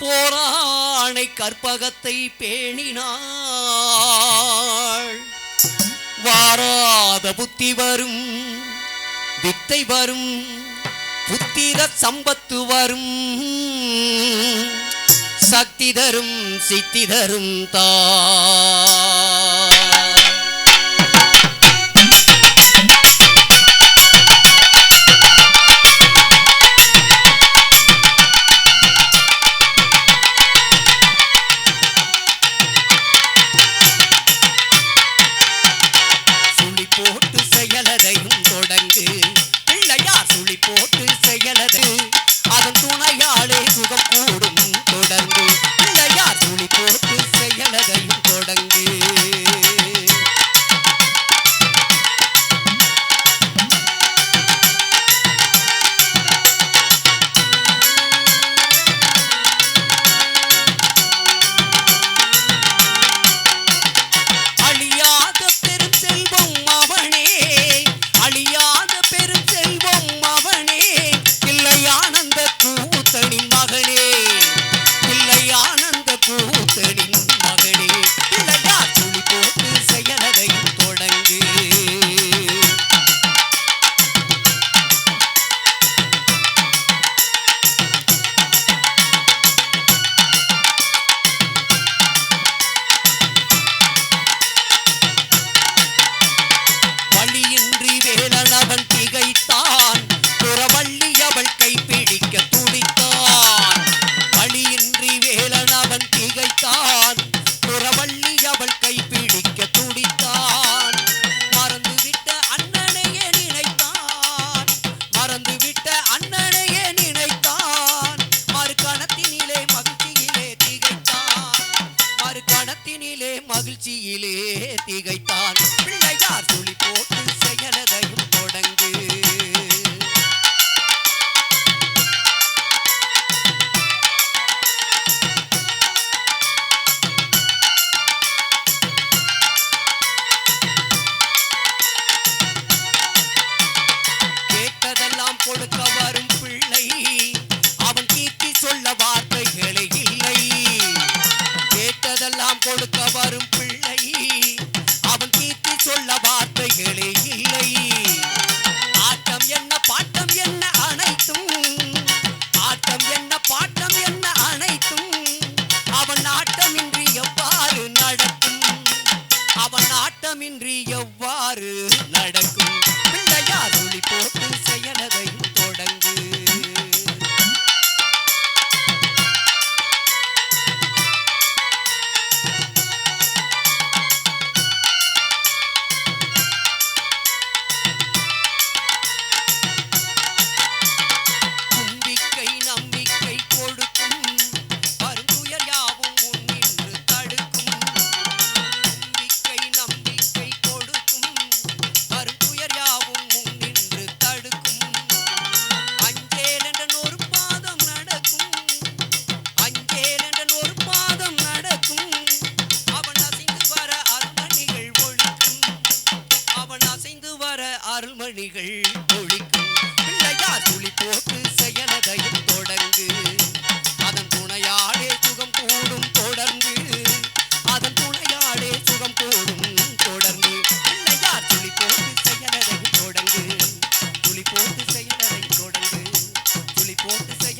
போராணை கற்பகத்தை பேணினாள். வாராத புத்தி வரும் வித்தை வரும் புத்திர சம்பத்து வரும். சக்தி தரும் சித்தி தரும் தா திகைத்தான் துறவள்ளி அவள் கைப்பிடிக்க துடித்தான் மறந்துவிட்ட அண்ணனையே நினைத்தான் மறந்துவிட்ட அண்ணனையே நினைத்தான் மறுகணத்தினிலே மகிழ்ச்சியிலே திகைத்தான் மறுகணத்தினிலே மகிழ்ச்சியிலே திகைத்தான் பிள்ளையார் சுழி போட்டு செயலதை வரம் கொடுக்க வரும் பிள்ளை. அவன் தீர்த்து சொல்ல வார்த்தைகளே இல்லை. ஆட்டம் என்ன பாட்டம் என்ன அனைத்தும். ஆட்டம் என்ன பாட்டம் என்ன அனைத்தும். அவன் ஆட்டமின்றி எவ்வாறு நடக்கும்? அவன் ஆட்டமின்றி எவ்வாறு நடக்கும்? மலரை தொடர்ந்து துளி போட்டு செய்ய